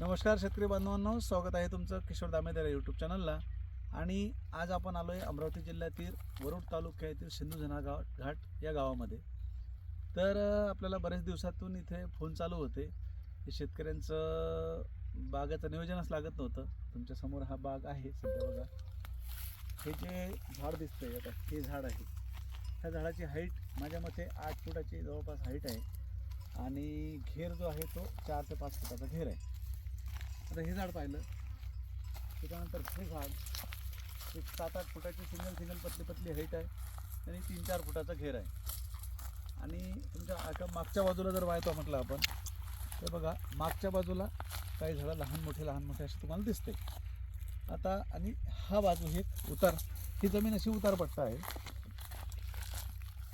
नमस्कार शेतकरी बांधवांनो स्वागत आहे तुमचं किशोर दामेदार यूट्यूब चॅनलला आणि आज आपण आलो आहे अमरावती जिल्ह्यातील वरुड तालुक्यातील सिंधुजना गाव घाट या गावामध्ये. तर आपल्याला बऱ्याच दिवसातून इथे फोन चालू होते. की शेतकऱ्यांचं बागाचं नियोजनच लागत नव्हतं. तुमच्यासमोर हा बाग आहे सध्या बघा. हे जे झाड दिसतंय आता हे झाड आहे. ह्या झाडाची हाईट माझ्या मते आठ फुटाची जवळपास हाईट आहे. आणि घेर जो आहे तो चार ते पाच फुटाचा घेर आहे. आता हे झाड पाहिलं. त्याच्यानंतर हे झाड एक सात आठ फुटाची सिंगल सिंगल पतली पतली हाईट आहे आणि तीन चार फुटाचा घेर आहे. आणि तुमच्या आता मागच्या बाजूला जर वाहतो म्हटलं आपण तर बघा मागच्या बाजूला काही झाडं लहान मोठे लहान मोठे असे तुम्हाला दिसते आता आणि हा बाजू हे उतार ही जमीन अशी उतारपट्टा आहे.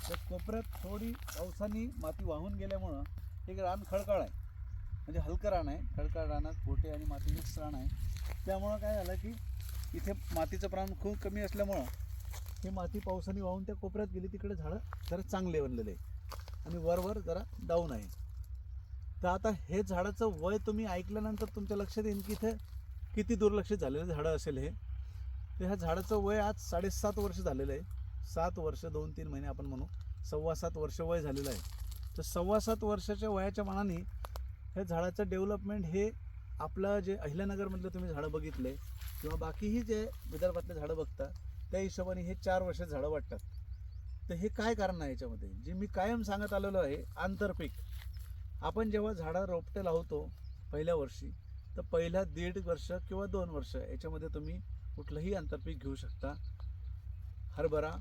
तर कोपऱ्यात थोडी पावसाने माती वाहून गेल्यामुळं एक रान खडकाळ आहे. म्हणजे हलकं रान आहे खडकाळ रानात पोटे आणि माती मिक्स रान आहे. त्यामुळं काय झालं की इथे मातीचं प्रमाण खूप कमी असल्यामुळं ही माती पावसाने वाहून त्या कोपऱ्यात गेली. तिकडे झाडं जरा चांगले बनलेले आहे आणि वरवर जरा डाऊन आहे. तर आता हे झाडाचं वय तुम्ही ऐकल्यानंतर तुमच्या लक्षात येईल की इथे किती दुर्लक्षित झालेलं झाडं असेल हे. तर ह्या झाडाचं वय आज साडेसात वर्ष झालेलं आहे. सात वर्ष दोन तीन महिने आपण म्हणू सव्वा सात वर्ष वय झालेलं आहे. तर सव्वा सात वर्षाच्या वयाच्या मानाने हे झाडाचं डेव्हलपमेंट हे आपलं जे अहिल्यानगरमधलं तुम्ही झाडं बघितले किंवा बाकीही जे विदर्भातले झाडं बघता त्या हिशोबाने हे चार वर्षात झाडं वाटतात. तर हे काय कारण आहे याच्यामध्ये? जे मी कायम सांगत आलेलो आहे आंतरपीक आपण जेव्हा झाडं रोपटे लावतो पहिल्या वर्षी तर पहिल्या दीड वर्ष किंवा दोन वर्ष याच्यामध्ये तुम्ही कुठलंही आंतरपीक घेऊ शकता. हरभरा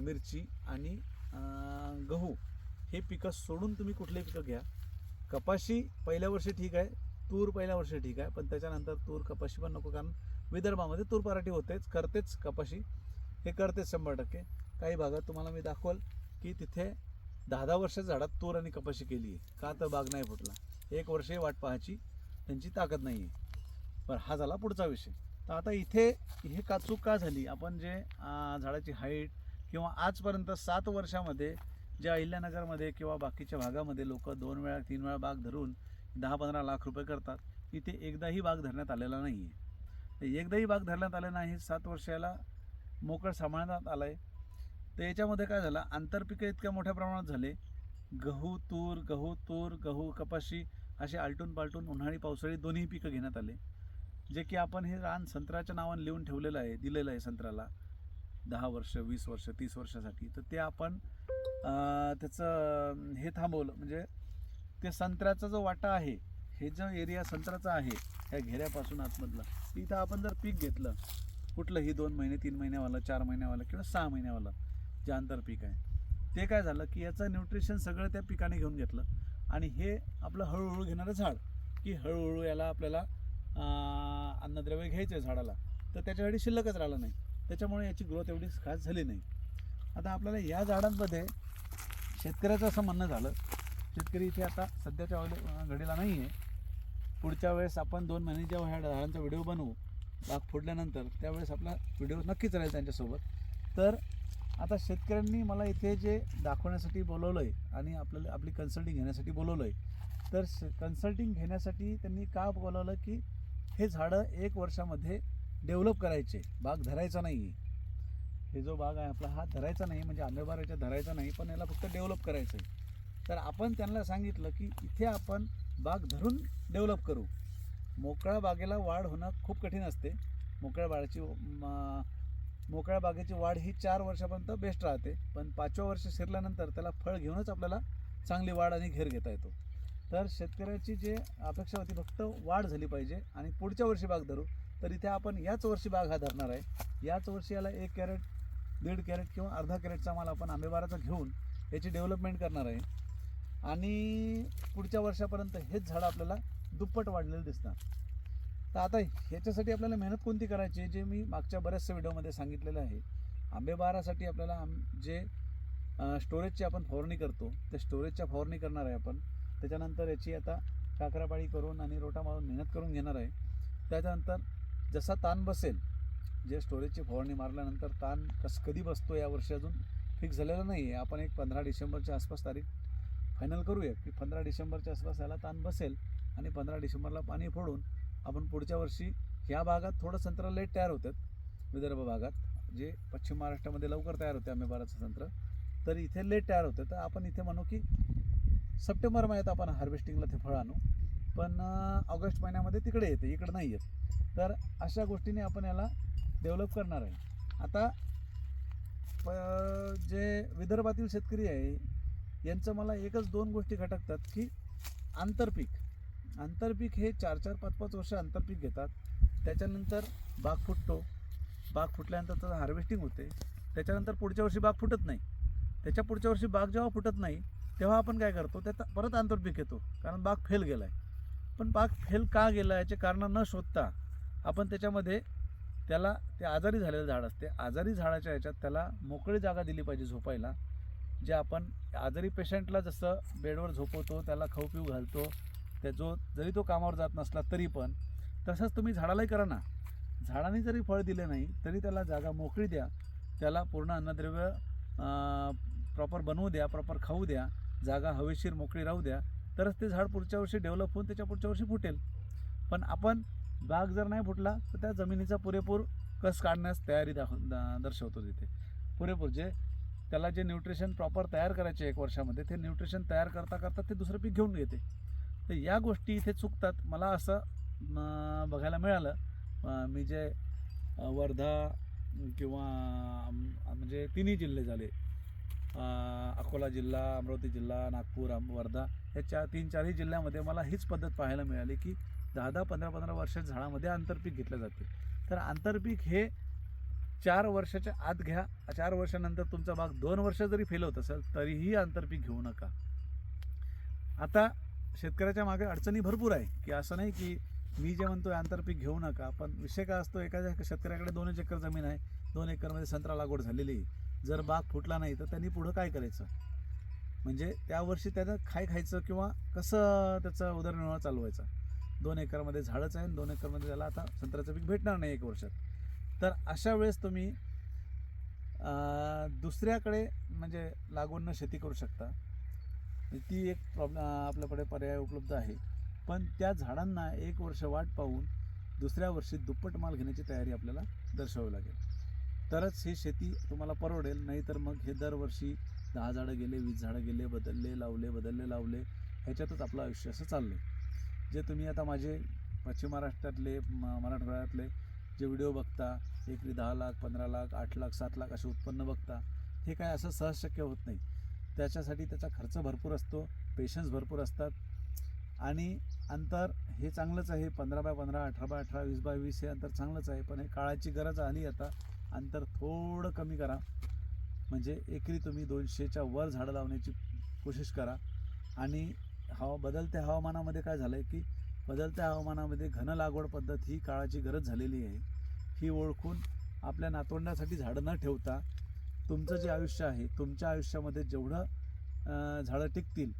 मिरची आणि गहू हे पिकं सोडून तुम्ही कुठले पिकं घ्या. कपाशी पहिल्या वर्षी ठीक आहे तूर पहिल्या वर्षी ठीक आहे पण त्याच्यानंतर तूर कपाशी पण नको कारण विदर्भामध्ये तूर पराठी होतेच करतेच कपाशी. हे करतेच शंभर टक्के. काही भागात तुम्हाला मी दाखवल की तिथे दहा दहा वर्ष झाडात तूर आणि कपाशी केली आहे. का तर बाग नाही फुटला. एक वर्षही वाट पाहायची त्यांची ताकद नाही आहे पण हा झाला पुढचा विषय. तर आता इथे हे का चूक का झाली? आपण जे झाडाची हाईट किंवा आजपर्यंत सात वर्षामध्ये ज्या अहिल्यानगरमध्ये किंवा बाकीच्या भागामध्ये लोक दोन वेळा तीन वेळा बाग धरून दहा पंधरा लाख रुपये करतात तिथे एकदाही बाग धरण्यात आलेला नाही आहे तर एकदाही बाग धरण्यात आले नाही सात वर्षाला मोकळ सांभाळण्यात आला आहे तर याच्यामध्ये काय झालं? आंतरपिकं इतक्या मोठ्या प्रमाणात झाले. गहू तूर गहू तूर गहू कपाशी असे आलटून पालटून उन्हाळी पावसाळी दोन्ही पिकं घेण्यात आले. जे की आपण हे रान संत्र्याच्या नावाने लिहून ठेवलेलं आहे दिलेलं आहे संत्र्याला. दहा वर्ष वीस वर्ष तीस वर्षासाठी. तर ते आपण त्याचं हे थांबवलं. म्हणजे ते संत्र्याचा जो वाटा आहे हे जो एरिया संत्र्याचा आहे ह्या घेऱ्यापासून आतमधला इथं आपण जर पीक घेतलं कुठलंही दोन महिने तीन महिन्यावालं चार महिन्यावालं किंवा सहा महिन्यावालं जे आंतरपीक आहे ते काय झालं की याचं न्यूट्रिशन सगळं त्या पिकाने घेऊन घेतलं. आणि हे आपलं हळूहळू घेणारं झाड की हळूहळू याला आपल्याला अन्नद्रव्य घ्यायचं आहे झाडाला. तर त्याच्यासाठी शिल्लकच राहिलं नाही. त्याच्यामुळे याची ग्रोथ एवढी खास झाली नाही. आता आपल्याला या झाडांमध्ये शेतकऱ्याचं असं म्हणणं झालं शेतकरी इथे आता सध्याच्या अवले- घडीला नाही आहे पुढच्या वेळेस आपण दोन महिने जेव्हा ह्या झाडांचा व्हिडिओ बनवू बाग फोडल्यानंतर त्यावेळेस आपला व्हिडिओ नक्कीच राहील त्यांच्यासोबत. तर आता शेतकऱ्यांनी मला इथे जे दाखवण्यासाठी बोलवलं आहे आणि आपल्याला आपली कन्सल्टिंग घेण्यासाठी बोलवलं आहे तर कन्सल्टिंग घेण्यासाठी त्यांनी का बोलवलं की हे झाडं एक वर्षामध्ये डेव्हलप करायचे. बाग धरायचा नाही आहे हे जो बाग आहे आपला हा धरायचा नाही म्हणजे आंबेबाराच्या धरायचा नाही पण याला फक्त डेव्हलप करायचं आहे तर आपण त्यांना सांगितलं की इथे आपण बाग धरून डेव्हलप करू. मोकळ्या बागेला वाढ होणं खूप कठीण असते. मोकळ्या बाळाची मोकळ्या बागेची वाढ ही चार वर्षापर्यंत बेस्ट राहते. पण पाचव्या वर्ष शिरल्यानंतर त्याला फळ घेऊनच आपल्याला चांगली वाढ आणि घेर घेता येतो. तर शेतकऱ्याची जे अपेक्षा होती फक्त वाढ झाली पाहिजे आणि पुढच्या वर्षी बाग धरू. तर इथे आपण याच वर्षी बाग हा धरणार आहे. याच वर्षी याला एक कॅरेट दीड कॅरेट किंवा अर्धा कॅरेटचा माल आपण आंबेबाराचा घेऊन याची डेव्हलपमेंट करणार आहे. आणि पुढच्या वर्षापर्यंत हेच झाडं आपल्याला दुप्पट वाढलेलं दिसणार. तर आता ह्याच्यासाठी आपल्याला मेहनत कोणती करायची जे मी मागच्या बऱ्याचशा व्हिडिओमध्ये सांगितलेलं आहे. आंबेबारासाठी आपल्याला आम जे स्टोरेजची आपण फवारणी करतो त्या स्टोरेजच्या फवारणी करणार आहे आपण. त्याच्यानंतर याची आता काकरापाळी करून आणि रोटा मारून मेहनत करून घेणार आहे. त्याच्यानंतर जसा ताण बसेल जे स्टोरेजची फवारणी मारल्यानंतर ताण कस कधी बसतो यावर्षी अजून फिक्स झालेलं नाही आहे आपण एक पंधरा डिसेंबरच्या आसपास तारीख फायनल करूया की पंधरा डिसेंबरच्या आसपास याला ताण बसेल आणि पंधरा डिसेंबरला पाणी फोडून आपण पुढच्या वर्षी ह्या भागात थोडं संत्र लेट तयार होतात. विदर्भ भागात जे पश्चिम महाराष्ट्रामध्ये लवकर तयार होते आंबेबाराचं संत्र. तर इथे लेट तयार होतं. तर आपण इथे म्हणू की सप्टेंबर महिन्यात आपण हार्वेस्टिंगला ते फळ आणू. पण ऑगस्ट महिन्यामध्ये तिकडे येते इकडं नाही येत. तर अशा गोष्टीने आपण याला डेव्हलप करणार आहे. आता प- जे विदर्भातील शेतकरी आहे यांचं मला एकच दोन गोष्टी खटकतात की आंतरपीक. आंतरपीक हे चार चार पाच पाच वर्ष आंतरपीक घेतात. त्याच्यानंतर बाग फुटतो. बाग फुटल्यानंतर त्याचं हार्वेस्टिंग होते. त्याच्यानंतर पुढच्या वर्षी बाग फुटत नाही. त्याच्या पुढच्या वर्षी बाग जेव्हा फुटत नाही तेव्हा आपण काय करतो त्यात परत आंतरपीक घेतो. कारण बाग फेल गेला आहे पण बाग फेल का गेला याचे कारणं न शोधता आपण त्याच्यामध्ये त्याला ते आजारी झालेलं झाड असते. आजारी झाडाच्या याच्यात त्याला मोकळी जागा दिली पाहिजे झोपायला जे आपण आजारी पेशंटला जसं बेडवर झोपवतो त्याला खाऊ पिऊ घालतो त्या जो जरी तो कामावर जात नसला तरी पण तसंच तुम्ही झाडालाही करा ना. झाडाने जरी फळ दिले नाही तरी त्याला जागा मोकळी द्या. त्याला पूर्ण अन्नद्रव्य प्रॉपर बनवू द्या प्रॉपर खाऊ द्या. जागा हवेशीर मोकळी राहू द्या. तरच ते झाड पुढच्या वर्षी डेव्हलप होऊन त्याच्या पुढच्या वर्षी फुटेल. पण आपण बाग जर नाही फुटला तर त्या जमिनीचा पुरेपूर कस काढण्यास तयारी दाखव दा- दर्शवतो तिथे. पुरेपूर जे त्याला जे न्यूट्रिशन प्रॉपर तयार करायचे एक वर्षामध्ये ते न्यूट्रिशन तयार करता करता ते दुसरं पीक घेऊन घेते तर या गोष्टी इथे चुकतात. मला असं बघायला मिळालं मी जे वर्धा किंवा म्हणजे तिन्ही जिल्हे झाले. अकोला जिल्हा अमरावती जिल्हा नागपूर वर्धा या चार तीन चारही जिल्ह्यामध्ये मला हीच पद्धत पाहायला मिळाली की दहा दहा पंधरा पंधरा वर्ष झाडामध्ये आंतरपीक घेतलं जाते. तर आंतरपीक हे चार वर्षाच्या आत घ्या चार वर्षानंतर तुमचा बाग दोन वर्ष जरी फेल होत असेल तरीही आंतरपीक घेऊ नका. आता शेतकऱ्याच्या मागे अडचणी भरपूर आहे की असं नाही की मी जे म्हणतो आंतरपीक घेऊ नका पण विषय काय असतो एखाद्या शेतकऱ्याकडे दोनच एकर जमीन आहे दोन एकरमध्ये संत्रा लागवड झालेली आहे. जर बाग फुटला नाही तर त्यांनी पुढं काय करायचं? म्हणजे त्या वर्षी त्यानं काय खायचं किंवा कसं त्याचा उदरनिर्वाह चालवायचा? दोन एकरमध्ये झाडच आहे आणि दोन एकरमध्ये त्याला आता संत्र्याचं पीक भेटणार नाही एक वर्षात. तर अशा वेळेस तुम्ही दुसऱ्याकडे म्हणजे लागवडनं शेती करू शकता. ती एक प्रॉब्लेम आपल्याकडे पर्याय उपलब्ध आहे. पण त्या झाडांना एक वर्ष वाट पाहून दुसऱ्या वर्षी दुप्पट माल घेण्याची तयारी आपल्याला दर्शवावी लागेल. तरच ही शेती तुम्हाला परवडेल. नाहीतर मग हे दरवर्षी दहा झाडं गेले वीस झाडं गेले बदलले लावले बदलले लावले. ह्याच्यातच आपलं आयुष्य असं चाललं आहे जे तुम्ही आता माझे पश्चिम महाराष्ट्रातले म- मराठवाड्यातले जे व्हिडिओ बघता एकरी दहा लाख पंधरा लाख आठ लाख सात लाख असे उत्पन्न बघता हे काय असं सहज शक्य होत नाही. त्याच्यासाठी त्याचा खर्च भरपूर असतो पेशन्स भरपूर असतात. आणि अंतर हे चांगलंच आहे. पंधरा बाय पंधरा अठरा बाय अठरा वीस बाय वीस हे अंतर चांगलंच आहे. पण हे काळाची गरज आली आता. अंतर थोडं कमी करा. म्हणजे एकरी तुम्ही दोनशेच्या वर झाडं लावण्याची कोशिश करा. आणि हवा बदलत्या हवामानामध्ये काय झालं आहे की बदलत्या हवामानामध्ये घन लागवड पद्धत ही काळाची गरज झालेली आहे. ही ओळखून आपल्या नातवंडासाठी झाडं न ठेवता तुमचं जे आयुष्य आहे तुमच्या आयुष्यामध्ये जेवढं झाडं टिकतील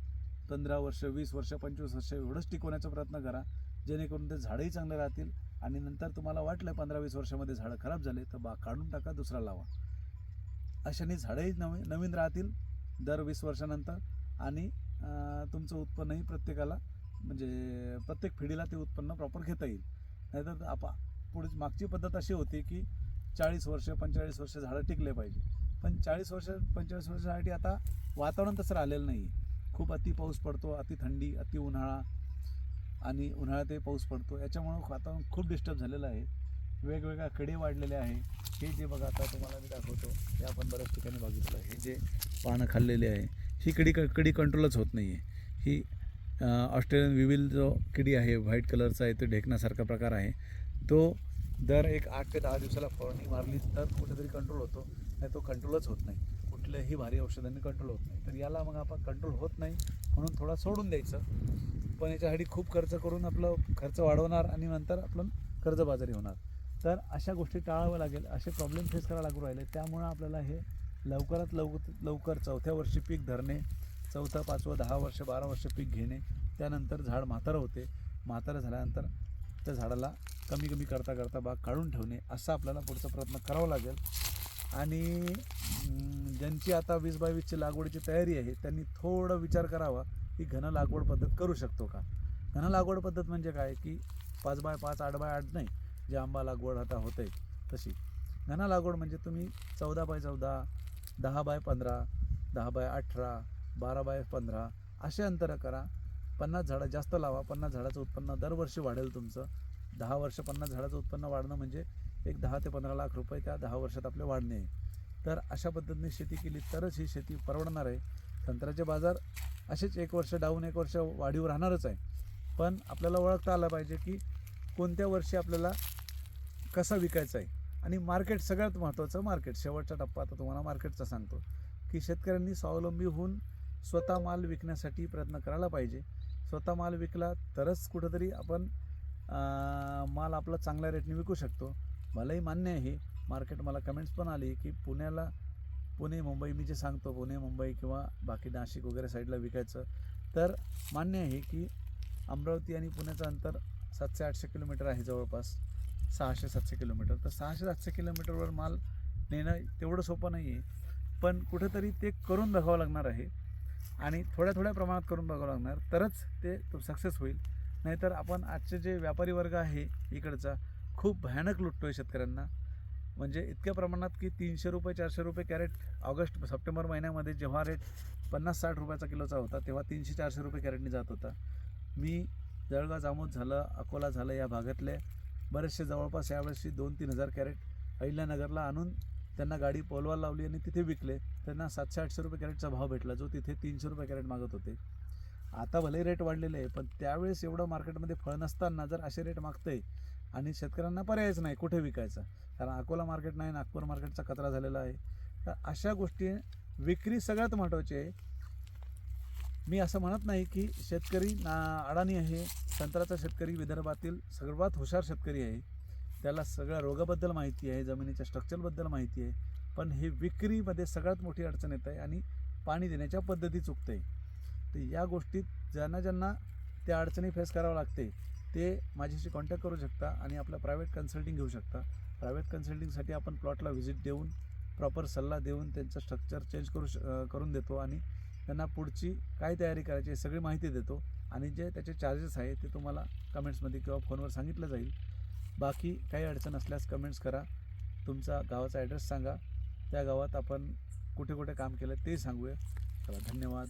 पंधरा वर्ष वीस वर्ष पंचवीस वर्ष एवढंच टिकवण्याचा प्रयत्न करा. जेणेकरून ते झाडंही चांगले राहतील आणि नंतर तुम्हाला वाटलं पंधरा वीस वर्षामध्ये झाडं खराब झाले तर बा काढून टाका दुसरा लावा. अशाने झाडंही नवी नवीन राहतील दर वीस वर्षानंतर आणि तुमचं उत्पन्नही प्रत्येकाला म्हणजे प्रत्येक पिढीला ते उत्पन्न प्रॉपर घेता येईल. नाहीतर आपा पुढे मागची पद्धत अशी होती की चाळीस वर्ष पंचेचाळीस वर्ष झाडं टिकले पाहिजे. पण चाळीस वर्ष पंचेचाळीस वर्षासाठी आता वातावरण तसं राहिलेलं नाही आहे खूप अति पाऊस पडतो अति थंडी अति उन्हाळा आणि उन्हाळ्यातही पाऊस पडतो. याच्यामुळं वातावरण खूप डिस्टर्ब झालेलं आहे. वेगवेगळ्या कडे वाढलेले आहे. हे जे बघा आता तुम्हाला मी दाखवतो. हे आपण बऱ्याच ठिकाणी बघितलं हे जे पानं खाल्लेले आहे ही कडी कडी कंट्रोलच होत नाही आहे ही ऑस्ट्रेलियन विविल जो किडी आहे व्हाईट कलरचा आहे तो ढेकण्यासारखा प्रकार आहे. तो दर एक आठ ते दहा दिवसाला फवारणी मारली तर कुठेतरी कंट्रोल होतो. नाही तो कंट्रोलच होत नाही. कुठल्याही भारी औषधांनी कंट्रोल होत नाही. तर याला मग आपण कंट्रोल होत नाही म्हणून थोडा सोडून द्यायचं. पण याच्यासाठी खूप खर्च करून आपलं खर्च वाढवणार आणि नंतर आपलं कर्जबाजारी होणार. तर अशा गोष्टी टाळाव्या लागेल असे प्रॉब्लेम फेस करायला लागू राहिले. त्यामुळं आपल्याला हे लवकरात लवकर लवकर चौथ्या वर्षी पीक धरणे चौथं पाचवं दहा वर्ष बारा वर्ष पीक घेणे त्यानंतर झाड म्हातारं होते. म्हातारं झाल्यानंतर त्या झाडाला कमी कमी करता करता बाग काढून ठेवणे असा आपल्याला पुढचा प्रयत्न करावा लागेल. आणि ज्यांची आता वीस बाय वीसची लागवडीची तयारी आहे त्यांनी थोडं विचार करावा की घन लागवड पद्धत करू शकतो का? घन लागवड पद्धत म्हणजे काय? की पाच बाय पाच आठ बाय आठ नाही जे आंबा लागवड आता होते तशी. घन लागवड म्हणजे तुम्ही चौदा बाय चौदा दहा बाय पंधरा दहा बाय अठरा बारा बाय पंधरा असे अंतर करा. पन्नास झाडं जास्त लावा. पन्नास झाडाचं उत्पन्न दरवर्षी वाढेल तुमचं. दहा वर्ष पन्नास झाडाचं उत्पन्न वाढणं म्हणजे एक दहा ते पंधरा लाख रुपये त्या दहा वर्षात आपले वाढणे. आहे तर अशा पद्धतीने शेती केली तरच ही शेती परवडणार आहे. संत्र्याचे बाजार असेच एक वर्ष डाऊन एक वर्ष वाढीव राहणारच आहे. पण आपल्याला ओळखता आलं पाहिजे की कोणत्या वर्षी आपल्याला कसा विकायचा आहे. आणि मार्केट सगळ्यात महत्त्वाचं मार्केट. शेवटचा टप्पा आता तुम्हाला मार्केटचा सांगतो की शेतकऱ्यांनी स्वावलंबी होऊन स्वतः माल विकण्यासाठी प्रयत्न करायला पाहिजे. स्वतः माल विकला तरच कुठंतरी आपण माल आपला चांगल्या रेटने विकू शकतो. मलाही मान्य आहे मार्केट मला कमेंट्स पण आली की पुण्याला पुणे मुंबई मी जे सांगतो पुणे मुंबई किंवा बाकी नाशिक वगैरे साईडला विकायचं तर मान्य आहे की अमरावती आणि पुण्याचं अंतर सातशे आठशे किलोमीटर आहे जवळपास. सहाशे सातशे किलोमीटर. तर सहाशे सातशे किलोमीटरवर माल नेणं तेवढं सोपं नाही आहे पण कुठंतरी ते करून बघावं लागणार आहे. आणि थोड्या थोड्या प्रमाणात करून बघावं लागणार. तरच ते तो सक्सेस होईल. नाहीतर आपण आजचे जे व्यापारी वर्ग आहे इकडचा खूप भयानक लुटतो आहे शेतकऱ्यांना. म्हणजे इतक्या प्रमाणात की तीनशे रुपये चारशे रुपये कॅरेट ऑगस्ट सप्टेंबर महिन्यामध्ये जेव्हा रेट पन्नास साठ रुपयाचा किलोचा होता तेव्हा तीनशे चारशे रुपये कॅरेटने जात होता. मी जळगाव जामोद झालं अकोला झालं या भागातले बरेचसे जवळपास यावर्षी दोन तीन हजार कॅरेट अहिल्यानगरला आणून त्यांना गाडी पोलवायला लावली आणि तिथे विकले. त्यांना सातशे आठशे रुपये कॅरेटचा भाव भेटला जो तिथे तीनशे रुपये कॅरेट मागत होते. आता भले रेट वाढलेले आहे पण त्यावेळेस एवढं मार्केटमध्ये फळ नसताना जर असे रेट मागतंय आणि शेतकऱ्यांना पर्यायच नाही कुठे विकायचं. कारण अकोला मार्केट नाही नागपूर मार्केटचा कचरा झालेला आहे. तर अशा गोष्टी विक्री सगळ्यात महत्त्वाची आहे. मी असं म्हणत नाही की शेतकरी ना अडाणी आहे. संत्र्याचा शेतकरी विदर्भातील सर्वात हुशार शेतकरी आहे. त्याला सगळ्या रोगाबद्दल माहिती आहे जमिनीच्या स्ट्रक्चरबद्दल माहिती आहे. पण हे विक्रीमध्ये सगळ्यात मोठी अडचण येत आहे आणि पाणी देण्याच्या पद्धती चुकते तर या गोष्टीत ज्यांना ज्यांना त्या अडचणी फेस करावं लागते ते माझ्याशी कॉन्टॅक्ट करू शकता आणि आपलं प्रायव्हेट कन्सल्टिंग घेऊ शकता. प्रायव्हेट कन्सल्टिंगसाठी आपण प्लॉटला व्हिजिट देऊन प्रॉपर सल्ला देऊन त्यांचं स्ट्रक्चर चेंज करू श करून देतो आणि त्यांना पुढची काय तयारी करायची सगळी माहिती देतो आणि जे त्याचे चार्जेस आहे ते तुम्हाला कमेंट्समध्ये किंवा फोनवर सांगितलं जाईल. बाकी काही अडचण असल्यास कमेंट्स करा. तुमचा गावाचा ॲड्रेस सांगा. त्या गावात आपण कुठे कुठे काम केलं ते सांगूया. चला धन्यवाद.